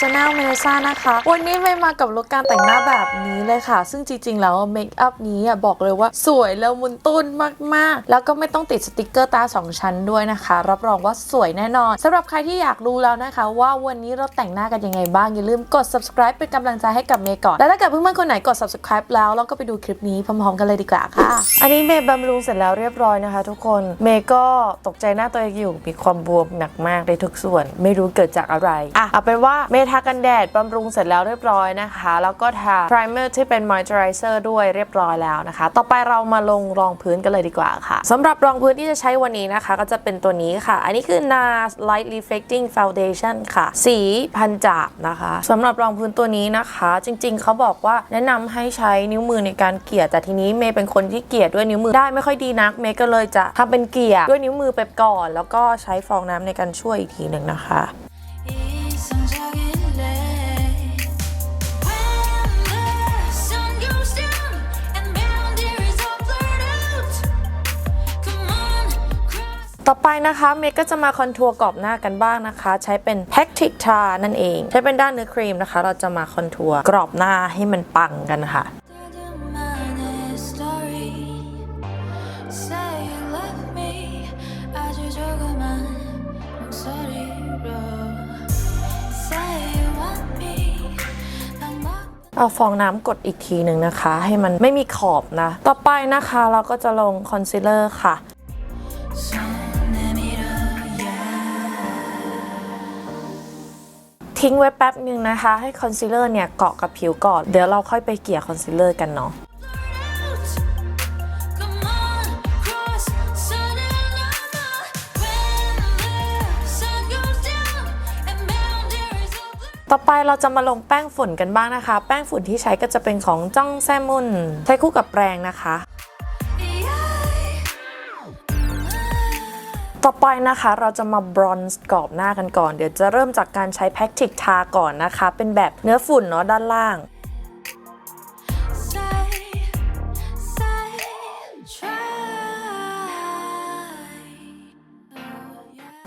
Channel เมเนซ่านะคะ วันนี้เมย์มากับลุคการแต่งหน้าแบบนี้เลยค่ะ ซึ่งจริง ๆ แล้วเมคอัพนี้อะบอกเลยว่าสวยแล้วมุนตุ้นมาก ๆ แล้วก็ไม่ต้องติดสติกเกอร์ตา 2 ชั้นด้วยนะคะ รับรองว่าสวยแน่นอนสำหรับใครที่อยากรู้แล้วนะคะ ว่าวันนี้เราแต่งหน้ากันยังไงบ้างอย่าลืมกด subscribe เป็นกำลังใจให้กับเมย์ก่อน แล้วถ้าเกิดเพื่อนๆคนไหนกด subscribe แล้วเราก็ไปดูคลิปนี้พร้อมๆกันเลยดีกว่าค่ะ อันนี้เมย์บำรุงเสร็จแล้วเรียบร้อยนะคะ ทุกคนเมย์ก็ตกใจหน้าตัวเองอยู่มีความบวมหนักมากในทุกส่วน ไม่รู้เกิดจากอะไรอะเอาเป็นว่าเมย์ทากันแดดบำรุงเสร็จแล้วเรียบร้อยนะคะ แล้วก็ทา primer ที่เป็น moisturizer ด้วยเรียบร้อยแล้วนะคะ ต่อไปเรามาลงรองพื้นกันเลยดีกว่าค่ะสำหรับรองพื้นที่จะใช้วันนี้นะคะ ก็จะเป็นตัวนี้ค่ะ อันนี้คือ NARS Light Reflecting Foundation ค่ะ สีพันจาบนะคะสำหรับรองพื้นตัวนี้นะคะ จริง ๆ เขาบอกว่าแนะนำให้ใช้นิ้วมือในการเกลี่ยแต่ทีนี้เมย์เป็นคนที่เกลี่ยด้วยนิ้วมือได้ไม่ค่อยดีนักเมย์ก็เลยจะทำเป็นเกลี่ยด้วยนิ้วมือไปก่อน แล้วก็ใช้ฟองน้ำในการช่วยอีกทีหนึ่งนะคะ ต่อไปนะคะเมคก็จะมาคอนทัวร์กรอบหน้ากันบ้างนะคะ ใช้เป็นแพ็กติกชานั่นเอง ใช้เป็นด้านเนื้อครีมนะคะ เราจะมาคอนทัวร์กรอบหน้าให้มันปังกันค่ะเอาฟองน้ำกดอีกทีหนึ่งนะคะ ให้มันไม่มีขอบนะ ต่อไปนะคะเราก็จะลงคอนซีลเลอร์ค่ะ ทิ้งไว้แป๊บหนึ่งนะคะ ให้คอนซีลเลอร์เนี่ยเกาะกับผิวก่อน เดี๋ยวเราค่อยไปเกี่ยคอนซีลเลอร์กันเนาะต่อไปเราจะมาลงแป้งฝุ่นกันบ้างนะคะ แป้งฝุ่นที่ใช้ก็จะเป็นของจ้องแซมมุนใช้คู่กับแปรงนะคะ ต่อไปนะคะเราจะมาบรอนซ์กรอบหน้ากันก่อน เดี๋ยวจะเริ่มจากการใช้แพ็กติกทาก่อนนะคะ เป็นแบบเนื้อฝุ่นเนาะด้านล่าง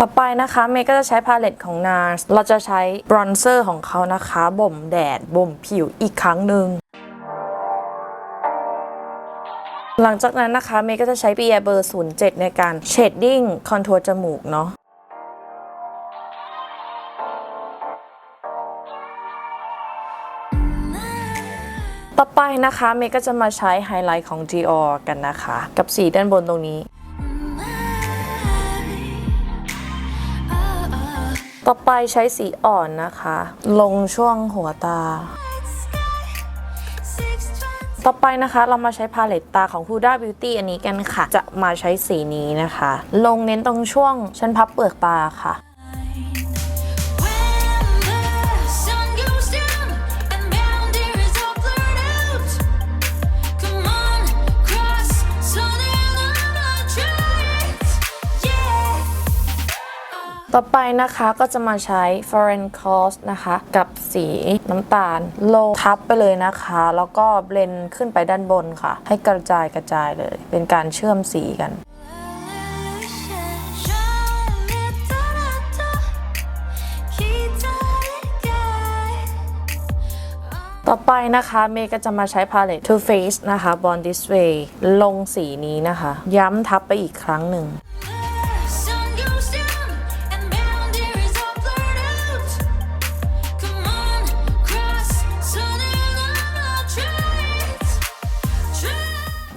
ต่อไปนะคะเมย์ก็จะใช้พาเลตของ NARS เราจะใช้บรอนเซอร์ของเขานะคะ บ่มแดด บ่มผิวอีกครั้งหนึ่ง หลังจากนั้นนะคะเมย์ก็จะใช้ปีแอเบอร์ 07 ในการเชดดิ้งคอนทัวร์จมูกเนาะต่อไปนะคะเมย์ก็จะมาใช้ไฮไลท์ของ Dior กันนะคะ กับสีด้านบนตรงนี้ต่อไปใช้สีอ่อนนะคะ ลงช่วงหัวตา ต่อไปนะคะเรามาใช้พาเลตตาของ Huda Beauty อันนี้กันค่ะ จะมาใช้สีนี้นะคะ ลงเน้นตรงช่วงชั้นพับเปลือกตาค่ะ ต่อไปนะคะก็จะมาใช้ Foreign Cause นะคะ กับสีน้ำตาล ลงทับไปเลยนะคะ แล้วก็เบลนขึ้นไปด้านบนค่ะ ให้กระจายกระจายเลย เป็นการเชื่อมสีกันต่อไปนะคะเมย์ก็จะมาใช้พาเลต Too Faced นะคะ Born This Way ลงสีนี้นะคะ ย้ำทับไปอีกครั้งหนึ่ง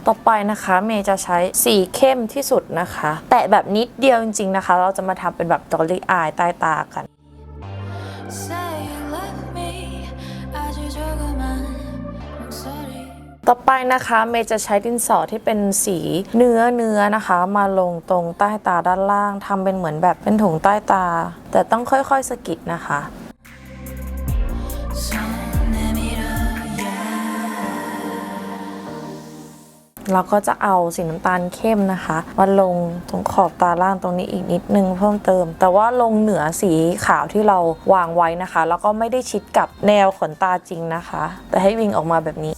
ต่อไปนะคะเมย์จะใช้สีเข้มที่สุดนะคะ แตะแบบนิดเดียวจริงๆนะคะ เราจะมาทำเป็นแบบ dolly eye ใต้ตากัน ต่อไปนะคะเมย์จะใช้ดินสอที่เป็นสีเนื้อเนื้อนะคะ มาลงตรงใต้ตาด้านล่างทำเป็นเหมือนแบบเป็นถุงใต้ตา แต่ต้องค่อยๆสะกิดนะคะ เราก็จะเอาสีน้ำตาลเข้มนะคะมาลงตรงขอบตาล่างตรงนี้อีกนิดนึงเพิ่มเติม แต่ว่าลงเหนือสีขาวที่เราวางไว้นะคะ แล้วก็ไม่ได้ชิดกับแนวขนตาจริงนะคะ แต่ให้วิ่งออกมาแบบนี้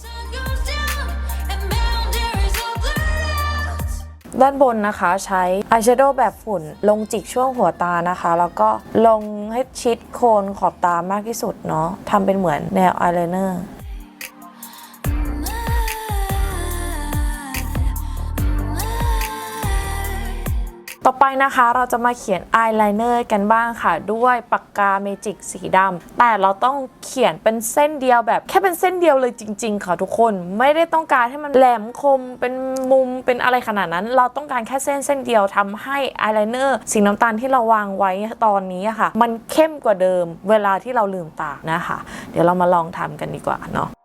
ด้านบนนะคะใช้อายแชโดว์แบบฝุ่นลงจิกช่วงหัวตานะคะ แล้วก็ลงให้ชิดโคนขอบตามากที่สุดเนาะทำเป็นเหมือนแนวอายไลเนอร์ ต่อไปนะคะเราจะมาเขียนอายไลเนอร์กันบ้างค่ะ ด้วยปากกาเมจิกสีดำแต่เราต้องเขียนเป็นเส้นเดียวแบบแค่เป็นเส้นเดียวเลยจริง ๆ ค่ะทุกคนไม่ได้ต้องการให้มันแหลมคมเป็นมุมเป็นอะไรขนาดนั้น เราต้องการแค่เส้นเส้นเดียวทำให้อายไลเนอร์สีน้ำตาลที่เราวางไว้ตอนนี้ค่ะ มันเข้มกว่าเดิมเวลาที่เราลืมตานะคะ เดี๋ยวเรามาลองทำกันดีกว่าเนาะ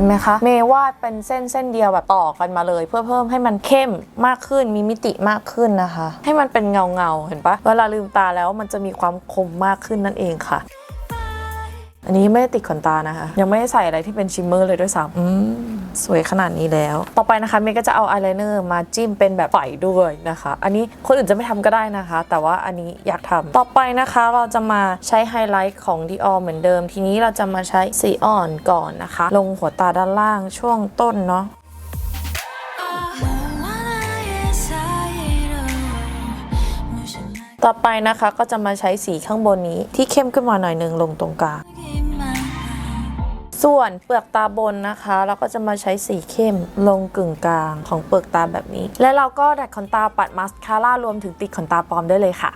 ห็นไหมคะเมย์วาดเป็นเส้นเส้นเดียวแบบต่อกันมาเลย เพื่อเพิ่มให้มันเข้มมากขึ้นมีมิติมากขึ้นนะคะ ให้มันเป็นเงาเงาเห็นปะเวลาลืมตาแล้วมันจะมีความคมมากขึ้นนั่นเองค่ะ อันนี้ไม่ได้ติดขนตานะคะ ยังไม่ได้ใส่อะไรที่เป็นชิมเมอร์เลยด้วยซ้ำอืมสวยขนาดนี้แล้ว ต่อไปนะคะเมย์ก็จะเอาอายไลเนอร์มาจิ้มเป็นแบบใสด้วยนะคะ อันนี้คนอื่นจะไม่ทำก็ได้นะคะ แต่ว่าอันนี้อยากทำต่อไปนะคะเราจะมาใช้ไฮไลท์ของ Dior เหมือนเดิม ทีนี้เราจะมาใช้สีอ่อนก่อนนะคะ ลงหัวตาด้านล่างช่วงต้นเนาะต่อไปนะคะก็จะมาใช้สีข้างบนนี้ที่เข้มขึ้นมาหน่อยหนึ่งลงตรงกลาง ส่วนเปลือกตาบนนะคะ เราก็จะมาใช้สีเข้มลงกึ่งกลางของเปลือกตาแบบนี้ และเราก็ดัดขนตาปัดมาสคาร่ารวมถึงติดขนตาปลอมได้เลยค่ะ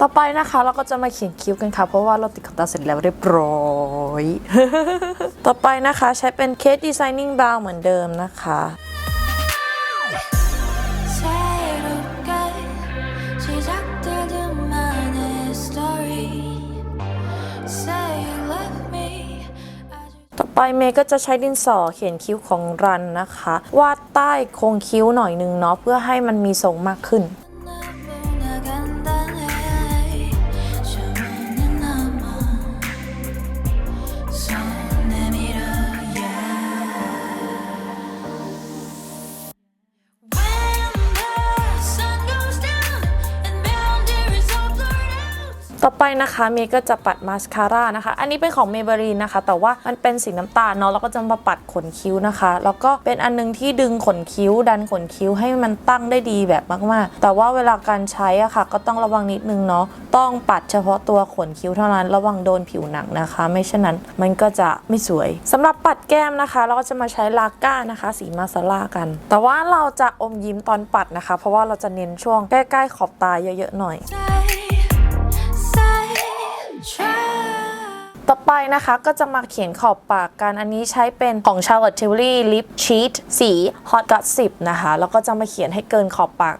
ต่อไปนะคะเราก็จะมาเขียนคิ้วกันค่ะ เพราะว่าเราติดขนตาเสร็จแล้วเรียบร้อย ต่อไปนะคะใช้เป็นเคสดีไซนิ่งบราวเหมือนเดิมนะคะ ไปเมย์ก็จะใช้ดินสอเขียนคิ้วของรันนะคะ วาดใต้โครงคิ้วหน่อยนึงเนาะเพื่อให้มันมีทรงมากขึ้น ไปนะคะเมย์ก็จะปัดมาสคาร่านะคะ อันนี้เป็นของเมเบรีนนะคะ แต่ว่ามันเป็นสีน้ำตาลเนาะแล้วก็จะมาปัดขนคิ้วนะคะ แล้วก็เป็นอันนึงที่ดึงขนคิ้ว ดันขนคิ้วให้มันตั้งได้ดีแบบมากๆ แต่ว่าเวลาการใช้อะค่ะ ก็ต้องระวังนิดนึงเนาะต้องปัดเฉพาะตัวขนคิ้วเท่านั้น ระวังโดนผิวหนังนะคะ ไม่เช่นนั้นมันก็จะไม่สวยสำหรับปัดแก้มนะคะ เราก็จะมาใช้ลาก้านะคะ สีมาซาร่ากัน แต่ว่าเราจะอมยิ้มตอนปัดนะคะ เพราะว่าเราจะเน้นช่วงใกล้ๆขอบตาเยอะๆหน่อย ไปนะคะก็จะมาเขียนขอบปากกัน อันนี้ใช้เป็นของ Charlotte Tilbury Lip Cheat สี Hot Got 10 นะคะ แล้วก็จะมาเขียนให้เกินขอบปาก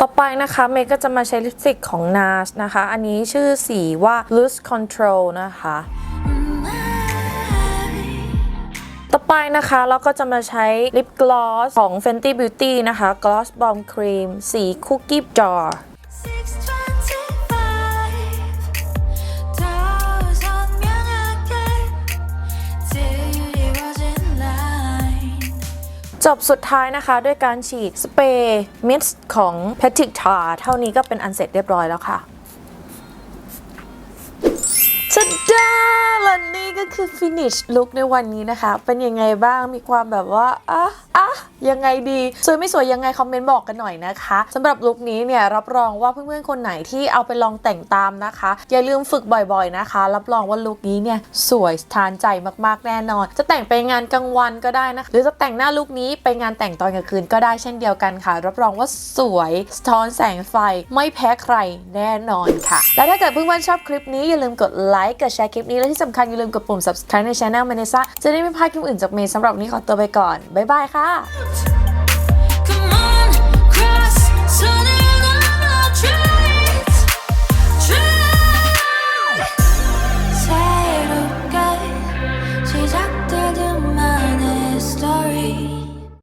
ต่อไปนะคะเมย์ก็จะมาใช้ลิปสติกของ NARS นะคะ อันนี้ชื่อสีว่า Loose Control นะคะ ไปนะคะเราก็จะมาใช้ลิปกลอสของ Fenty Beauty นะคะกลอสบอมครีมสีคุกกี้จอจบสุดท้ายนะคะด้วยการฉีดสเปรย์มิสของ p a t r i c k t a r เท่านี้ก็เป็นอันเสร็จเรียบร้อยแล้วค่ะ ชัดดาและนี่ก็คือ finish look ในวันนี้นะคะ เป็นยังไงบ้างมีความแบบว่าอะอะยังไงดี สวยไม่สวยยังไงคอมเมนต์บอกกันหน่อยนะคะสำหรับลุคนี้เนี่ยรับรองว่าเพื่อนๆคนไหนที่เอาไปลองแต่งตามนะคะ อย่าลืมฝึกบ่อยๆนะคะ รับรองว่าลุคนี้เนี่ยสวยทานใจมากๆแน่นอน จะแต่งไปงานกลางวันก็ได้นะคะหรือจะแต่งหน้าลุคนี้ไปงานแต่งตอนกลางคืนก็ได้เช่นเดียวกันค่ะ รับรองว่าสวยสะท้อนแสงไฟไม่แพ้ใครแน่นอนค่ะ และถ้าเกิดเพื่อนๆชอบคลิปนี้อย่าลืมกดไลค์กดแชร์คลิปนี้และที่สำคัญอย่าลืมกดปุ่ม subscribe ใน channel เมเนซ่าจะได้ไม่พลาดคลิปอื่นจากเมย์สำหรับวันนี้ขอตัวไปก่อน บ๊ายบายค่ะ